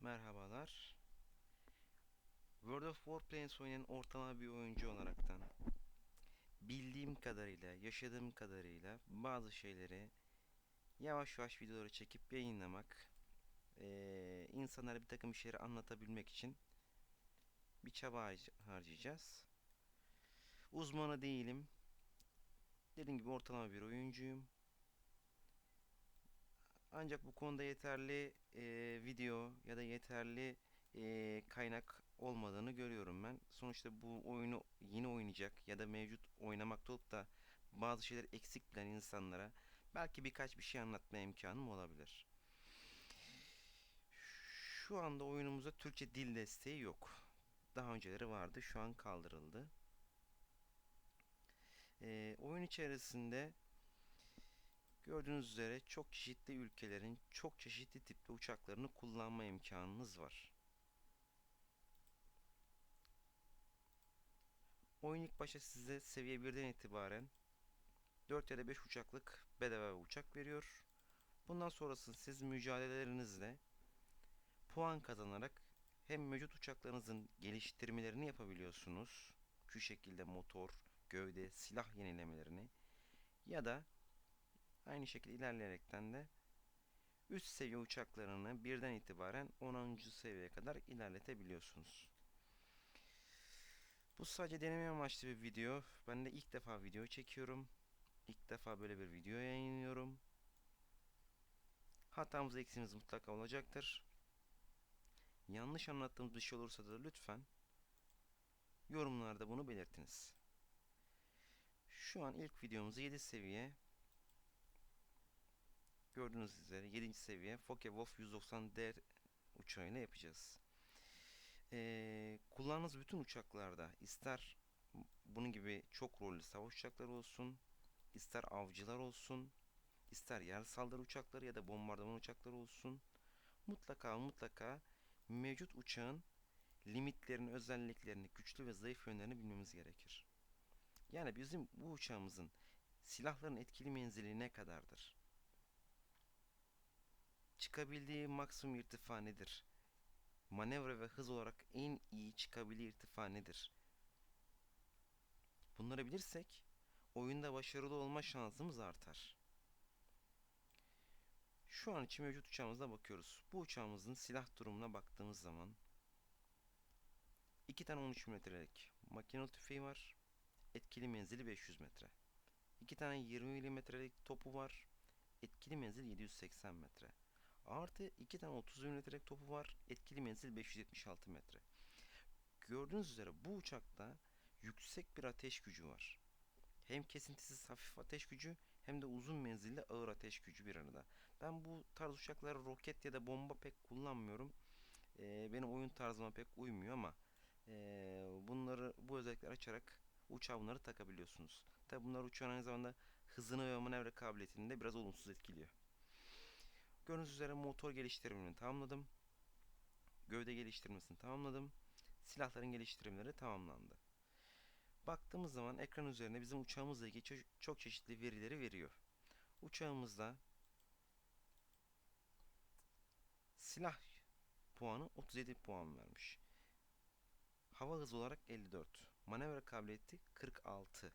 Merhabalar. World of Warplanes oynayan ortalama bir oyuncu olaraktan bildiğim kadarıyla, yaşadığım kadarıyla bazı şeyleri yavaş yavaş videoları çekip yayınlamak, eee, insanlara bir takım şeyleri anlatabilmek için bir çaba harc- harcayacağız. Uzmanı değilim. Dediğim gibi ortalama bir oyuncuyum. Ancak bu konuda yeterli eee, video ya da yeterli eee, kaynak olmadığını görüyorum ben. Sonuçta bu oyunu yeni oynayacak ya da mevcut oynamakta olup da bazı şeyler eksik bilen insanlara belki birkaç bir şey anlatma imkanım olabilir. Şu anda oyunumuzda Türkçe dil desteği yok. Daha önceleri vardı, şu an kaldırıldı. Eee, oyun içerisinde Gördüğünüz üzere çok çeşitli ülkelerin çok çeşitli tipte uçaklarını kullanma imkanınız var. Oyun ilk başta size seviye 1'den itibaren 4 ya da 5 uçaklık bedava uçak veriyor. Bundan sonrasında siz mücadelelerinizle puan kazanarak hem mevcut uçaklarınızın geliştirmelerini yapabiliyorsunuz. Şu şekilde motor, gövde, silah yenilemelerini ya da Aynı şekilde ilerleyerekten de üst seviye uçaklarını birden itibaren 10. seviyeye kadar ilerletebiliyorsunuz. Bu sadece deneme amaçlı bir video. Ben de ilk defa video çekiyorum. İlk defa böyle bir video yayınlıyorum. Hatamız eksiğimiz mutlaka olacaktır. Yanlış anlattığımız bir şey olursa da lütfen yorumlarda bunu belirtiniz. Şu an ilk videomuzu 7 seviye Gördüğünüz üzere 7. seviye Focke-Wulf 190D uçağıyla yapacağız. Ee, kullandığınız bütün uçaklarda ister bunun gibi çok rollü savaş uçakları olsun, ister avcılar olsun, ister yer saldırı uçakları ya da bombardıman uçakları olsun mutlaka mutlaka mevcut uçağın limitlerini, özelliklerini, güçlü ve zayıf yönlerini bilmemiz gerekir. Yani bizim bu uçağımızın silahların etkili menzili ne kadardır? Çıkabildiği maksimum irtifa nedir? Manevra ve hız olarak en iyi çıkabildiği irtifa nedir? Bunları bilirsek oyunda başarılı olma şansımız artar. Şu an için mevcut uçağımıza bakıyoruz. Bu uçağımızın silah durumuna baktığımız zaman iki tane 13 metrelik makinalı tüfeği var. Etkili menzili 500 metre. İki tane 20 milimetrelik topu var. Etkili menzil 780 metre. Artı 2 tane 30 milimetrelik topu var. Etkili menzil 576 metre. Gördüğünüz üzere bu uçakta yüksek bir ateş gücü var. Hem kesintisiz hafif ateş gücü hem de uzun menzilli ağır ateş gücü bir arada. Ben bu tarz uçaklara roket ya da bomba pek kullanmıyorum. Ee, benim oyun tarzıma pek uymuyor ama e, bunları bu özellikleri açarak uçağa bunları takabiliyorsunuz. Tabi bunlar uçağın aynı zamanda hızını ve manevra kabiliyetini de biraz olumsuz etkiliyor. Gördüğünüz üzere motor geliştirmeni tamamladım. Gövde geliştirmesini tamamladım. Silahların geliştirmeleri tamamlandı. Baktığımız zaman ekran üzerinde bizim uçağımızla ilgili ço- çok çeşitli verileri veriyor. Uçağımızda silah puanı 37 puan vermiş. Hava hızı olarak 54. Manevra kabiliyeti 46.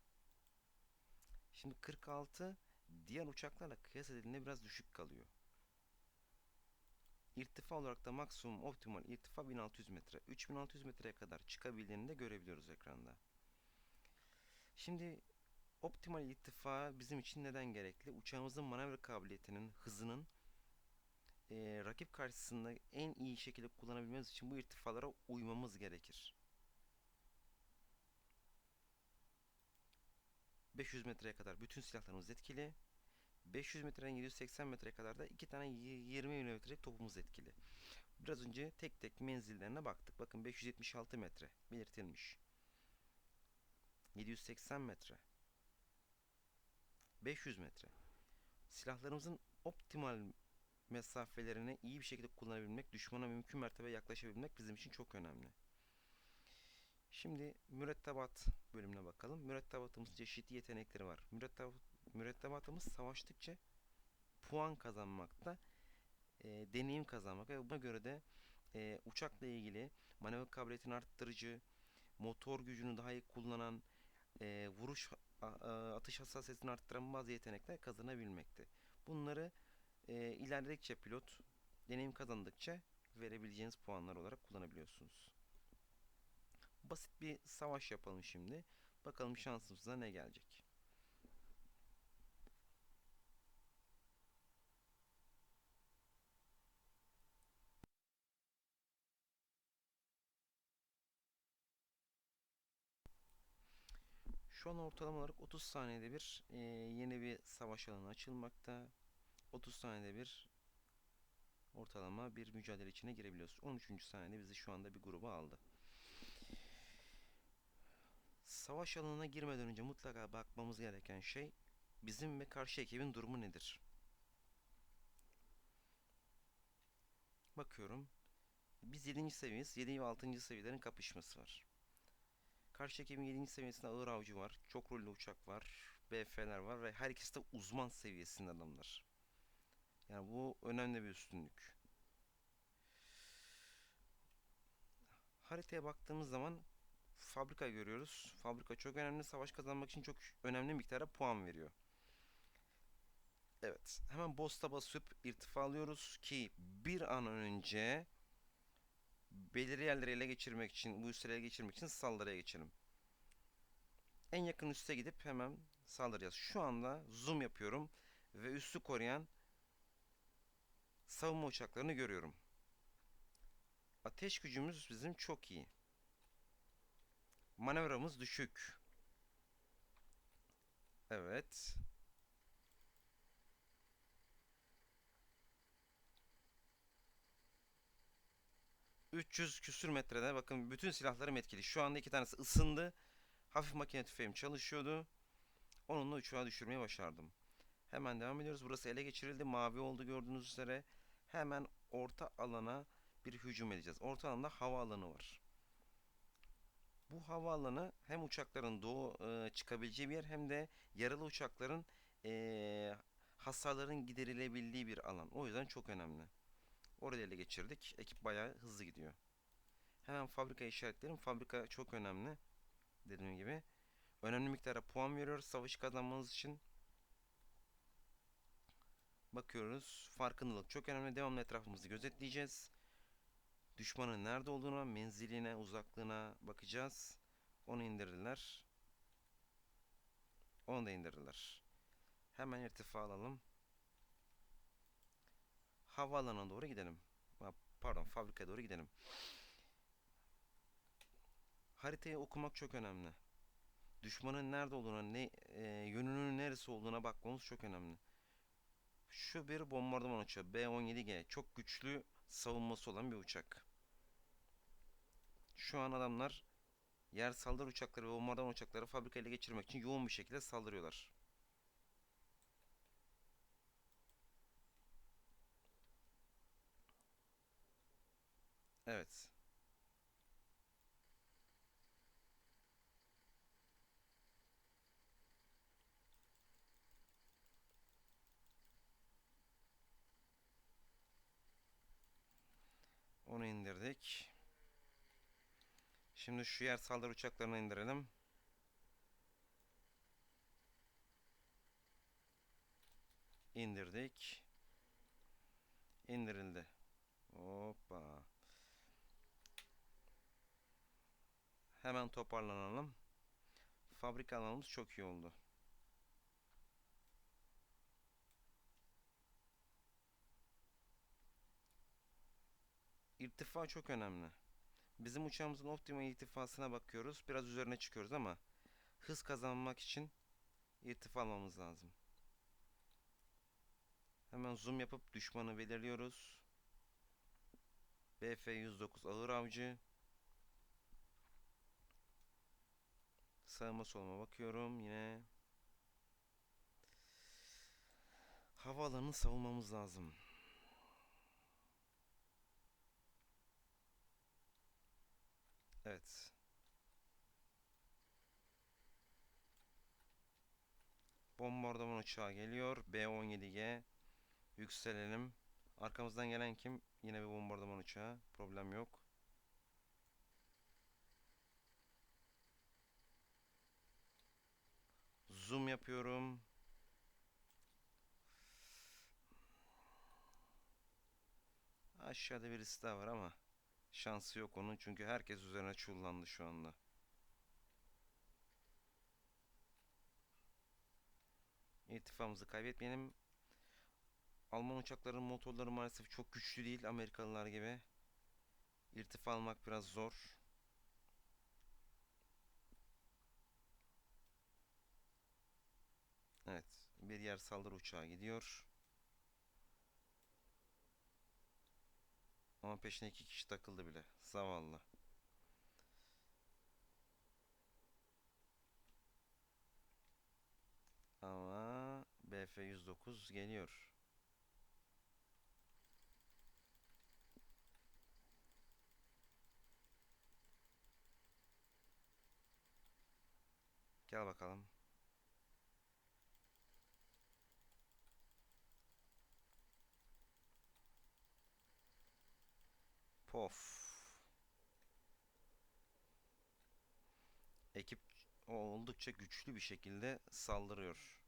Şimdi 46 diğer uçaklarla kıyas edildiğinde biraz düşük kalıyor. İrtifa olarak da maksimum optimal irtifa 1600 metre. 3600 metreye kadar çıkabildiğini de görebiliyoruz ekranda. Şimdi optimal irtifa bizim için neden gerekli? Uçağımızın manevra kabiliyetinin, hızının eee, rakip karşısında en iyi şekilde kullanabilmemiz için bu irtifalara uymamız gerekir. 500 metreye kadar bütün silahlarımız etkili. 500 metreden 780 metreye kadar da iki tane 20 milimetrelik topumuz etkili. Biraz önce tek tek menzillerine baktık. Bakın 576 metre belirtilmiş. 780 metre. 500 metre. Silahlarımızın optimal mesafelerini iyi bir şekilde kullanabilmek, düşmana mümkün mertebe yaklaşabilmek bizim için çok önemli. Şimdi mürettebat bölümüne bakalım. Mürettebatımızın çeşitli yetenekleri var. Mürettebat, mürettebatımız savaştıkça puan kazanmakta, e, deneyim kazanmak ve buna göre de e, uçakla ilgili manevra kabiliyetini arttırıcı, motor gücünü daha iyi kullanan, e, vuruş a- a- atış hassasiyetini arttıran bazı yetenekler kazanabilmekte. Bunları e, ilerledikçe pilot deneyim kazandıkça verebileceğiniz puanlar olarak kullanabiliyorsunuz. Basit bir savaş yapalım şimdi. Bakalım şansımıza ne gelecek. Şu an ortalama olarak 30 saniyede bir e, yeni bir savaş alanı açılmakta. 30 saniyede bir ortalama bir mücadele içine girebiliyoruz. 13. saniyede bizi şu anda bir gruba aldı. Savaş alanına girmeden önce mutlaka bakmamız gereken şey bizim ve karşı ekibin durumu nedir? Bakıyorum. Biz 7. seviyeyiz. 7 ve 6. seviyelerin kapışması var. Karşı ekibin 7. seviyesinde ağır avcı var. Çok rollü uçak var. BF'ler var ve her ikisi de uzman seviyesinde adamlar. Yani bu önemli bir üstünlük. Haritaya baktığımız zaman fabrika görüyoruz. Fabrika çok önemli. Savaş kazanmak için çok önemli miktarda puan veriyor. Evet. Hemen boss'a basıp irtifa alıyoruz ki bir an önce belirli yerleri ele geçirmek için, bu üsleri ele geçirmek için saldırıya geçelim. En yakın üste gidip hemen saldıracağız. Şu anda zoom yapıyorum ve üssü koruyan savunma uçaklarını görüyorum. Ateş gücümüz bizim çok iyi. Manevramız düşük. Evet. ...300 küsür metrede bakın bütün silahlarım etkili. Şu anda iki tanesi ısındı. Hafif makine tüfeğim çalışıyordu. Onunla uçağı düşürmeyi başardım. Hemen devam ediyoruz. Burası ele geçirildi. Mavi oldu gördüğünüz üzere. Hemen orta alana bir hücum edeceğiz. Orta alanda hava alanı var. Bu havaalanı hem uçakların doğu e, çıkabileceği bir yer hem de yaralı uçakların e, hasarların giderilebildiği bir alan. O yüzden çok önemli. Orayı ele geçirdik. Ekip bayağı hızlı gidiyor. Hemen fabrika işaretlerim. Fabrika çok önemli. Dediğim gibi. Önemli miktarda puan veriyoruz savaşı kazanmanız için. Bakıyoruz. Farkındalık çok önemli. Devamlı etrafımızı gözetleyeceğiz. Düşmanın nerede olduğuna, menziline, uzaklığına bakacağız. Onu indirdiler. Onu da indirdiler. Hemen irtifa alalım. Havaalanına doğru gidelim. Pardon, fabrikaya doğru gidelim. Haritayı okumak çok önemli. Düşmanın nerede olduğuna, ne e, yönünün neresi olduğuna bakmamız çok önemli. Şu bir bombardıman uçağı B-17G. Çok güçlü savunması olan bir uçak. Şu an adamlar yer saldırı uçakları ve bombardıman uçakları fabrika ele geçirmek için yoğun bir şekilde saldırıyorlar. Evet. Onu indirdik. Şimdi şu yer saldırı uçaklarını indirelim. İndirdik. İndirildi. Hoppa. Hemen toparlanalım. Fabrika alanımız çok iyi oldu. İrtifa çok önemli. Bizim uçağımızın optimum irtifasına bakıyoruz. Biraz üzerine çıkıyoruz ama hız kazanmak için irtifa almamız lazım. Hemen zoom yapıp düşmanı belirliyoruz. BF-109 ağır avcı. Sağıma soluma bakıyorum yine. Havaalanını savunmamız lazım. Evet. Bombardıman uçağı geliyor. B-17G. Yükselelim. Arkamızdan gelen kim? Yine bir bombardıman uçağı. Problem yok. Zoom yapıyorum. Aşağıda birisi daha var ama şansı yok onun çünkü herkes üzerine çullandı şu anda. İrtifamızı kaybetmeyelim. Alman uçaklarının motorları maalesef çok güçlü değil Amerikalılar gibi. İrtifa almak biraz zor. Evet, bir yer saldırı uçağı gidiyor. Ama peşine iki kişi takıldı bile. Zavallı. Ama BF-109 geliyor. Gel bakalım. Pof. Ekip oldukça güçlü bir şekilde saldırıyor.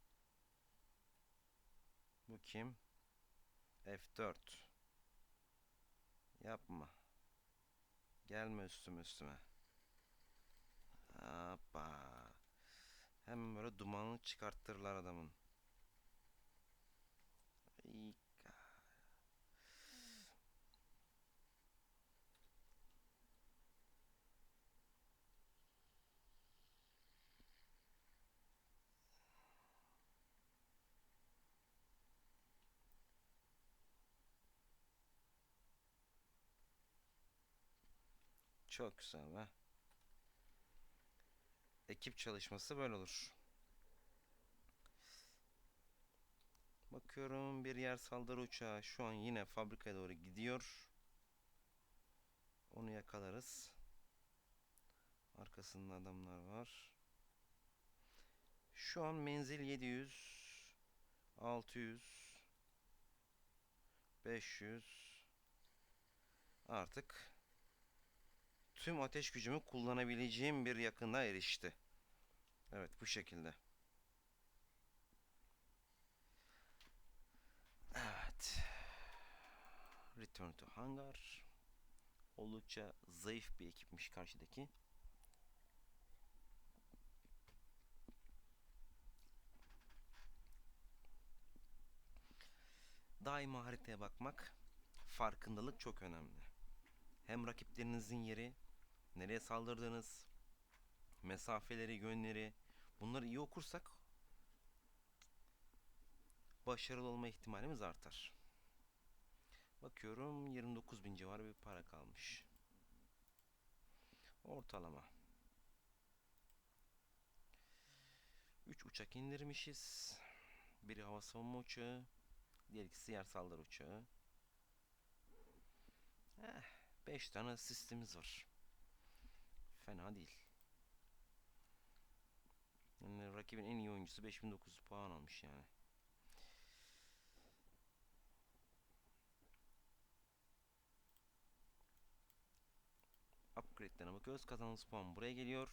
Bu kim? F4. Yapma. Gelme üstüme üstüme. Hoppa. Hemen böyle dumanını çıkarttırırlar adamın. İka. Çok güzel be. Ekip çalışması böyle olur. Bakıyorum bir yer saldırı uçağı şu an yine fabrikaya doğru gidiyor. Onu yakalarız. Arkasında adamlar var. Şu an menzil 700 600 500 Artık tüm ateş gücümü kullanabileceğim bir yakına erişti. Evet bu şekilde. Evet. Return to hangar. Oldukça zayıf bir ekipmiş karşıdaki. Daima haritaya bakmak, farkındalık çok önemli. Hem rakiplerinizin yeri, nereye saldırdığınız, mesafeleri, yönleri bunları iyi okursak başarılı olma ihtimalimiz artar. Bakıyorum 29 bin civarı bir para kalmış. Ortalama. 3 uçak indirmişiz. Biri hava savunma uçağı. Diğer ikisi yer saldırı uçağı. 5 tane sistemimiz var. Fena değil. Yani rakibin en iyi oyuncusu 5900 puan almış yani. Upgrade'lerine bakıyoruz. Kazanılan puan buraya geliyor.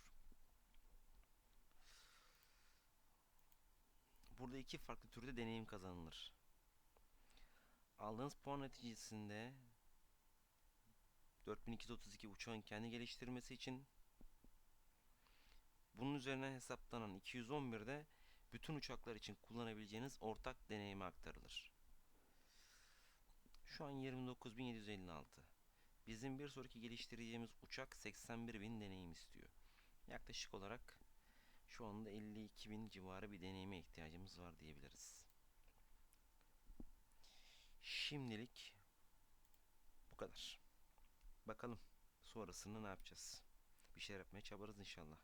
Burada iki farklı türde deneyim kazanılır. Aldığınız puan neticesinde 4232 uçağın kendi geliştirmesi için bunun üzerine hesaplanan 211'de bütün uçaklar için kullanabileceğiniz ortak deneyime aktarılır. Şu an 29.756. Bizim bir sonraki geliştireceğimiz uçak 81.000 deneyim istiyor. Yaklaşık olarak şu anda 52.000 civarı bir deneyime ihtiyacımız var diyebiliriz. Şimdilik bu kadar. Bakalım sonrasında ne yapacağız. Bir şeyler yapmaya çabarız inşallah.